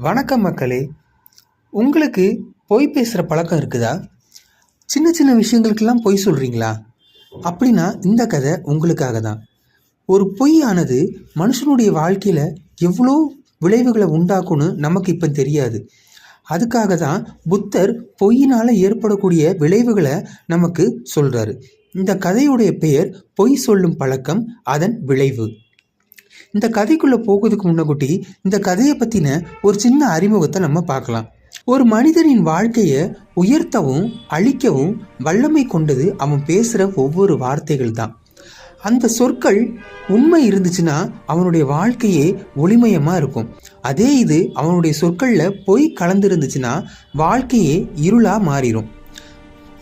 வணக்கம் மக்களே. உங்களுக்கு பொய் பேசுகிற பழக்கம் இருக்குதா? சின்ன சின்ன விஷயங்களுக்கெல்லாம் பொய் சொல்கிறீங்களா அப்படின்னா இந்த கதை உங்களுக்காக தான். ஒரு பொய்யானது மனுஷனுடைய வாழ்க்கையில் எவ்வளோ விளைவுகளை உண்டாக்கும்னு நமக்கு இப்போ தெரியாது. அதுக்காக தான் புத்தர் பொய்யினால் ஏற்படக்கூடிய விளைவுகளை நமக்கு சொல்கிறாரு இந்த கதையுடைய பெயர் பொய் சொல்லும் பழக்கம் அதன் விளைவு. இந்த கதைக்குள்ளே போகிறதுக்கு முன்னக்குட்டி இந்த கதையை பற்றின ஒரு சின்ன அறிமுகத்தை நம்ம பார்க்கலாம். ஒரு மனிதனின் வாழ்க்கையை உயர்த்தவும் அழிக்கவும் வல்லமை கொண்டது அவன் பேசுகிற ஒவ்வொரு வார்த்தைகள் தான். அந்த சொற்கள் உண்மை இருந்துச்சுன்னா அவனுடைய வாழ்க்கையே ஒளிமயமாக இருக்கும். அதே இது அவனுடைய சொற்களில் பொய் கலந்துருந்துச்சுன்னா வாழ்க்கையே இருளாக மாறிடும்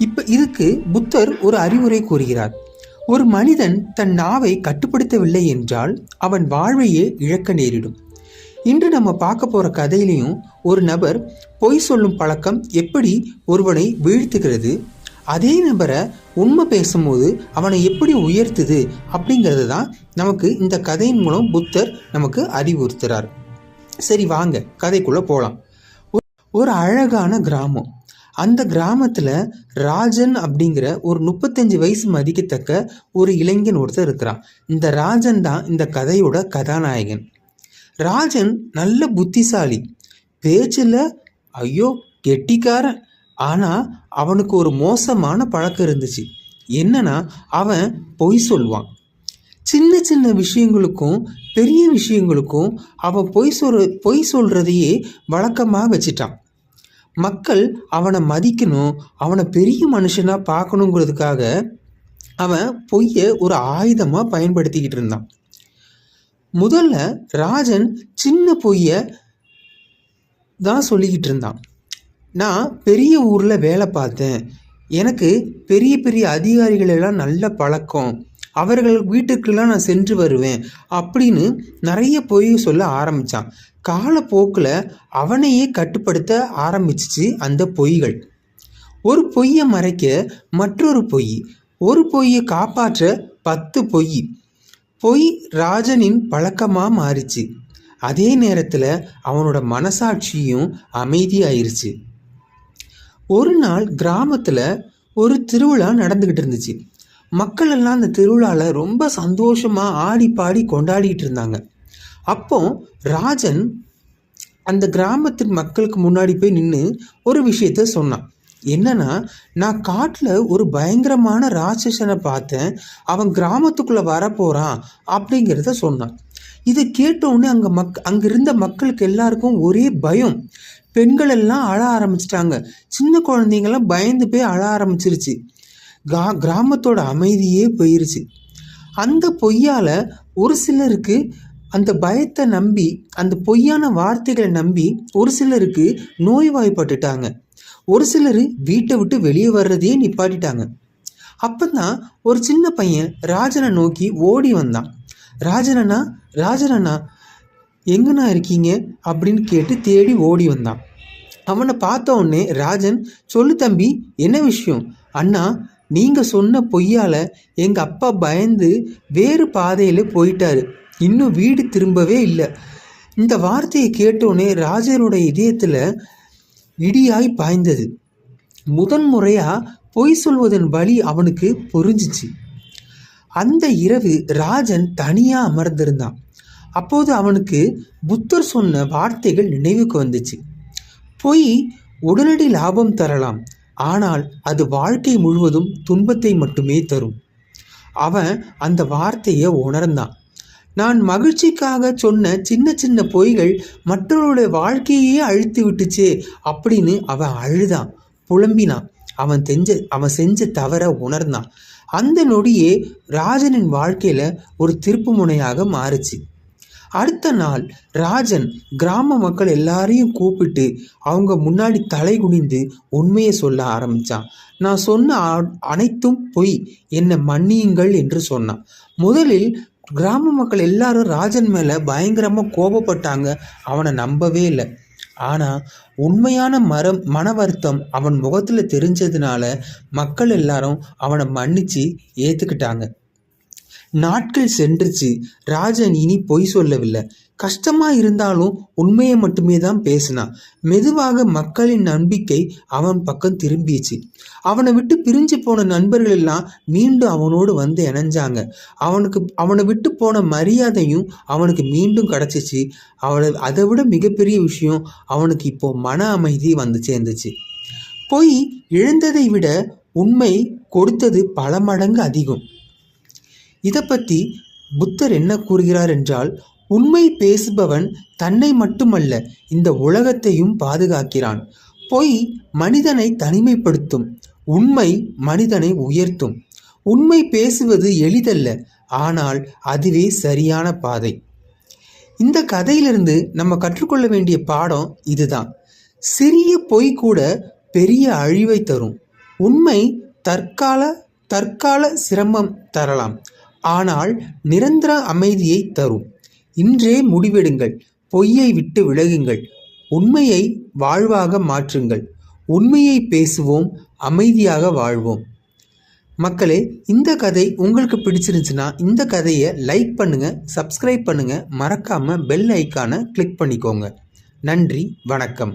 இப்போ இதுக்கு புத்தர் ஒரு அறிவுரை கூறுகிறார். ஒரு மனிதன் தன் நாவை கட்டுப்படுத்தவில்லை என்றால் அவன் வாழ்வையே இழக்க நேரிடும். இன்று நம்ம பார்க்க போகிற கதையிலையும் ஒரு நபர் பொய் சொல்லும் பழக்கம் எப்படி ஒருவனை வீழ்த்துகிறது அதே நபரை உண்மை பேசும்போது அவனை எப்படி உயர்த்துது அப்படிங்கிறது தான் நமக்கு இந்த கதையின் மூலம் புத்தர் நமக்கு அறிவுறுத்துறார். சரி வாங்க கதைக்குள்ளே போகலாம் ஒரு அழகான கிராமம். அந்த கிராமத்தில் ராஜன் அப்படிங்கிற ஒரு முப்பத்தஞ்சு வயசு மதிக்கத்தக்க ஒரு இளைஞன் ஒருத்தர் இருக்கிறான். இந்த ராஜன் தான் இந்த கதையோட கதாநாயகன். ராஜன் நல்ல புத்திசாலி. பேச்சில் ஐயோ கெட்டிக்காரன். ஆனால் அவனுக்கு ஒரு மோசமான பழக்கம் இருந்துச்சு. என்னன்னா அவன் பொய் சொல்வான் சின்ன சின்ன விஷயங்களுக்கும் பெரிய விஷயங்களுக்கும் அவன் பொய் சொல் பொய் சொல்கிறதையே வழக்கமாக வச்சிட்டான். மக்கள் அவனை மதிக்கணும் அவனை பெரிய மனுஷனாக பார்க்கணுங்கிறதுக்காக அவன் பொய்யை ஒரு ஆயுதமாக பயன்படுத்திக்கிட்டு இருந்தான். முதல்ல ராஜன் சின்ன பொய்யை தான் சொல்லிக்கிட்டு இருந்தான். நான் பெரிய ஊரில் வேலை பார்த்தேன். எனக்கு பெரிய பெரிய அதிகாரிகளெல்லாம் நல்ல பழக்கம். அவர்கள் வீட்டுக்கெல்லாம் நான் சென்று வருவேன் அப்படின்னு நிறைய பொய் சொல்ல ஆரம்பித்தான் காலப்போக்கில் அவனையே கட்டுப்படுத்த ஆரம்பிச்சிச்சு அந்த பொய்கள். ஒரு பொய்யை மறைக்க மற்றொரு பொய் ஒரு பொய்யை காப்பாற்ற பத்து பொய். பொய் ராஜனின் பழக்கமாக மாறிச்சு. அதே நேரத்தில் அவனோட மனசாட்சியும் அமைதியாயிருச்சு. ஒரு நாள் கிராமத்தில் ஒரு திருவிழா நடந்துக்கிட்டு இருந்துச்சு. மக்கள் எல்லாம் அந்த திருவிழாவில் ரொம்ப சந்தோஷமாக ஆடி பாடி கொண்டாடிட்டு இருந்தாங்க அப்போ ராஜன் அந்த கிராமத்தின் மக்களுக்கு முன்னாடி போய் நின்று ஒரு விஷயத்த சொன்னான். என்னன்னா நான் காட்டில் ஒரு பயங்கரமான ராட்சசனை பார்த்தேன். அவன் கிராமத்துக்குள்ளே வரப்போகிறான் அப்படிங்கிறத சொன்னான். இதை கேட்டவுடனே அங்கே மக் அங்கே இருந்த மக்களுக்கு எல்லாருக்கும் ஒரே பயம். பெண்கள் எல்லாம் அழ ஆரம்பிச்சிட்டாங்க. சின்ன குழந்தைங்கள்லாம் பயந்து போய் அழ ஆரம்பிச்சிருச்சு. கா கிராமத்தோட அமைதியே போயிருச்சு. அந்த பொய்யால் ஒரு சிலருக்கு அந்த பயத்தை நம்பி அந்த பொய்யான வார்த்தைகளை நம்பி ஒரு சிலருக்கு நோய்வாய்ப்பட்டுட்டாங்க. ஒரு சிலர் வீட்டை விட்டு வெளியே வர்றதையே நிப்பாட்டிட்டாங்க. அப்போதான் ஒரு சின்ன பையன் ராஜனை நோக்கி ஓடி வந்தான். ராஜனண்ணா ராஜனண்ணா எங்கண்ணா இருக்கீங்க? அப்படின்னு கேட்டு தேடி ஓடி வந்தான். அவனை பார்த்த உடனே ராஜன் சொல்லு தம்பி என்ன விஷயம்? அண்ணா நீங்கள் சொன்ன பொய்யால் எங்கள் அப்பா பயந்து வேறு பாதையில் போயிட்டாரு. இன்னும் வீடு திரும்பவே இல்லை. இந்த வார்த்தையை கேட்டோன்னே ராஜனுடைய இதயத்தில் இடியாய் பாய்ந்தது. முதன் முறையாக பொய் சொல்வதன் வழி அவனுக்கு புரிஞ்சிச்சு. அந்த இரவு ராஜன் தனியாக அமர்ந்திருந்தான். அப்போது அவனுக்கு புத்தர் சொன்ன வார்த்தைகள் நினைவுக்கு வந்துச்சு. பொய் உடனடி லாபம் தரலாம். ஆனால் அது வாழ்க்கை முழுவதும் துன்பத்தை மட்டுமே தரும். அவன் அந்த வார்த்தையை உணர்ந்தான். நான் மகிழ்ச்சிக்காக சொன்ன சின்ன சின்ன பொய்கள் மற்றவருடைய வாழ்க்கையே அழித்து விட்டுச்சே அப்படின்னு அவன் அழுதான் புலம்பினான். அவன் செஞ்ச அவன் செஞ்ச தவற உணர்ந்தான். அந்த நொடியே ராஜனின் வாழ்க்கையில் ஒரு திருப்பு முனையாக மாறுச்சு. அடுத்த நாள் ராஜன் கிராம மக்கள் எல்லாரையும் கூப்பிட்டு அவங்க முன்னாடி தலை குனிந்து உண்மையை சொல்ல ஆரம்பித்தான் நான் சொன்ன அனைத்தும் பொய் என்னை மன்னியுங்கள் என்று சொன்னான். முதலில் கிராம மக்கள் எல்லாரும் ராஜன் மேலே பயங்கரமாக கோபப்பட்டாங்க. அவனை நம்பவே இல்லை. ஆனால் உண்மையான மரம் மன வருத்தம் அவன் முகத்தில் தெரிஞ்சதுனால மக்கள் எல்லாரும் அவனை மன்னித்து ஏற்றுக்கிட்டாங்க நாட்கள் சென்றுச்சு. ராஜன் இனி பொய் சொல்லவில்லை. கஷ்டமாக இருந்தாலும் உண்மையை மட்டுமே தான் பேசினான் மெதுவாக மக்களின் நம்பிக்கை அவன் பக்கம் திரும்பிச்சு. அவனை விட்டு பிரிஞ்சு போன நண்பர்கள் எல்லாம் மீண்டும் அவனோடு வந்து இணைஞ்சாங்க. அவனுக்கு அவனை விட்டு போன மரியாதையும் அவனுக்கு மீண்டும் கிடச்சிச்சு. அவனை அதை விட மிகப்பெரிய விஷயம் அவனுக்கு இப்போ மன அமைதி வந்து சேர்ந்துச்சு. பொய் இழந்ததை விட உண்மை கொடுத்தது பல மடங்கு அதிகம். இதை பற்றி புத்தர் என்ன கூறுகிறார் என்றால் உண்மை பேசுபவன் தன்னை மட்டுமல்ல இந்த உலகத்தையும் பாதுகாக்கிறான். பொய் மனிதனை தனிமைப்படுத்தும் உண்மை மனிதனை உயர்த்தும். உண்மை பேசுவது எளிதல்ல ஆனால் அதுவே சரியான பாதை. இந்த கதையிலிருந்து நம்ம கற்றுக்கொள்ள வேண்டிய பாடம் இதுதான். சிறிய பொய் கூட பெரிய அழிவை தரும். உண்மை தற்கால தற்கால சிரமம் தரலாம். ஆனால் நிரந்தர அமைதியை தரும். இன்றே முடிவெடுங்கள் பொய்யை விட்டு விலகுங்கள் உண்மையை வாழ்வாக மாற்றுங்கள் உண்மையை பேசுவோம் அமைதியாக வாழ்வோம். மக்களே இந்த கதை உங்களுக்கு பிடிச்சிருந்துச்சுன்னா இந்த கதையை லைக் பண்ணுங்கள் சப்ஸ்கிரைப் பண்ணுங்கள் மறக்காமல் பெல் ஐக்கானை கிளிக் பண்ணிக்கோங்க. நன்றி வணக்கம்.